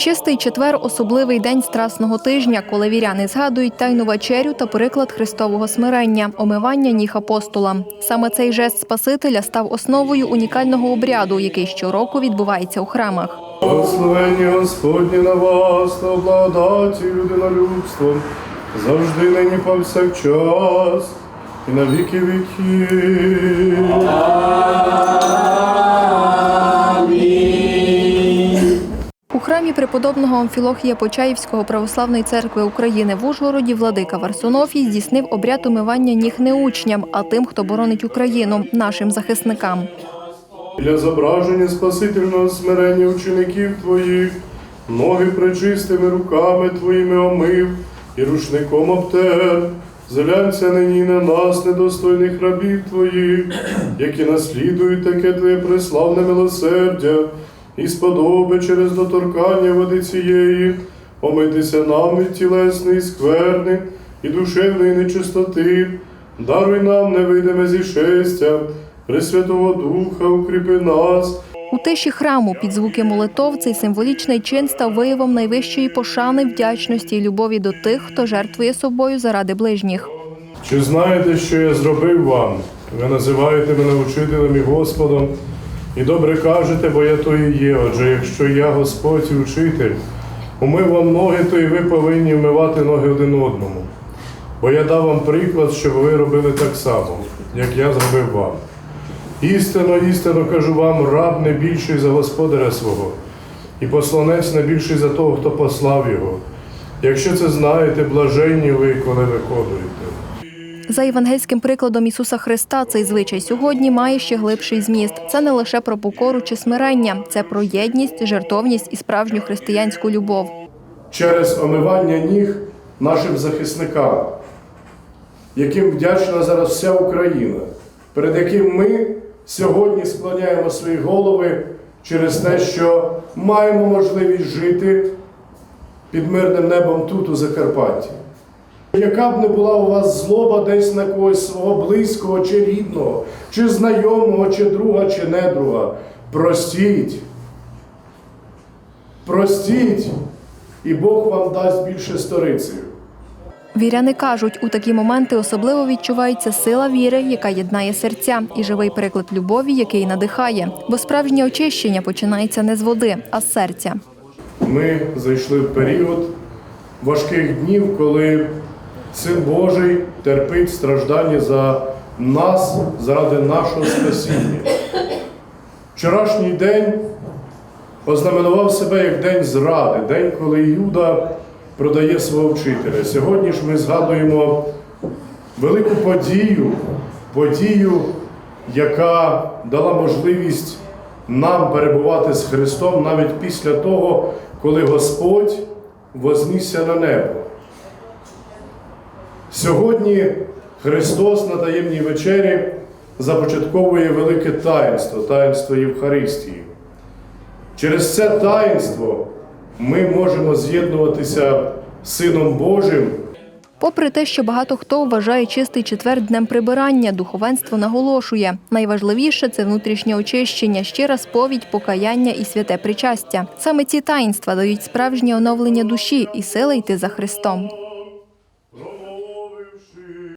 Чистий четвер особливий день страсного тижня, коли віряни згадують тайну вечерю та приклад Христового смирення, омивання ніг апостола. Саме цей жест Спасителя став основою унікального обряду, який щороку відбувається у храмах. Благословення Господнє на вас, та благодаті людинолюбством, завжди нині повсякчас і на віки віків. Храмі преподобного Амфілохія Почаївського православної церкви України в Ужгороді владика Варсонофій здійснив обряд умивання ніг не учням, а тим, хто боронить Україну, нашим захисникам. Для зображення спасительного смирення учеників твоїх, ноги пречистими руками твоїми омив і рушником обтер. Зглянься нині на нас, недостойних рабів твоїх, які наслідують таке твоє преславне милосердя, і сподоби через доторкання води цієї, омитися нам від тілесної скверни і душевної нечистоти, даруй нам невидиме зішестя, Пресвятого Духа, укріпи нас. У тиші храму під звуки молитов цей символічний чин став виявом найвищої пошани, вдячності і любові до тих, хто жертвує собою заради ближніх. Чи знаєте, що я зробив вам? Ви називаєте мене учителем і Господом, і добре кажете, бо я то і є. Отже, якщо я Господь і учитель, умив вам ноги, то і ви повинні вмивати ноги один одному. Бо я дав вам приклад, щоб ви робили так само, як я зробив вам. Істинно, істинно кажу вам, раб не більший за господаря свого, і посланець не більший за того, хто послав його. Якщо це знаєте, блаженні ви, коли виконуєте. За євангельським прикладом Ісуса Христа, цей звичай сьогодні має ще глибший зміст. Це не лише про покору чи смирення, це про єдність, жертовність і справжню християнську любов. через омивання ніг нашим захисникам, яким вдячна зараз вся Україна, перед яким ми сьогодні склоняємо свої голови через те, що маємо можливість жити під мирним небом тут, у Закарпатті. Яка б не була у вас злоба десь на когось свого близького чи рідного, чи знайомого, чи друга, чи недруга, простіть. Простіть, і Бог вам дасть більше сторицею. Віряни кажуть, у такі моменти особливо відчувається сила віри, яка єднає серця, і живий приклад любові, який надихає. Бо справжнє очищення починається не з води, а з серця. Ми зайшли в період важких днів, коли Син Божий терпить страждання за нас, заради нашого спасіння. Вчорашній день ознаменував себе як день зради, день, коли Юда продає свого вчителя. Сьогодні ж ми згадуємо велику подію, подію, яка дала можливість нам перебувати з Христом навіть після того, коли Господь вознісся на небо. Сьогодні Христос на таємній вечері започатковує велике таїнство, таїнство Євхаристії. Через це таїнство ми можемо з'єднуватися з Сином Божим Попри те, що багато хто вважає чистий четвер днем прибирання, духовенство наголошує, найважливіше це внутрішнє очищення, щира сповідь, покаяння і святе причастя. Саме ці таїнства дають справжнє оновлення душі і сили йти за Христом.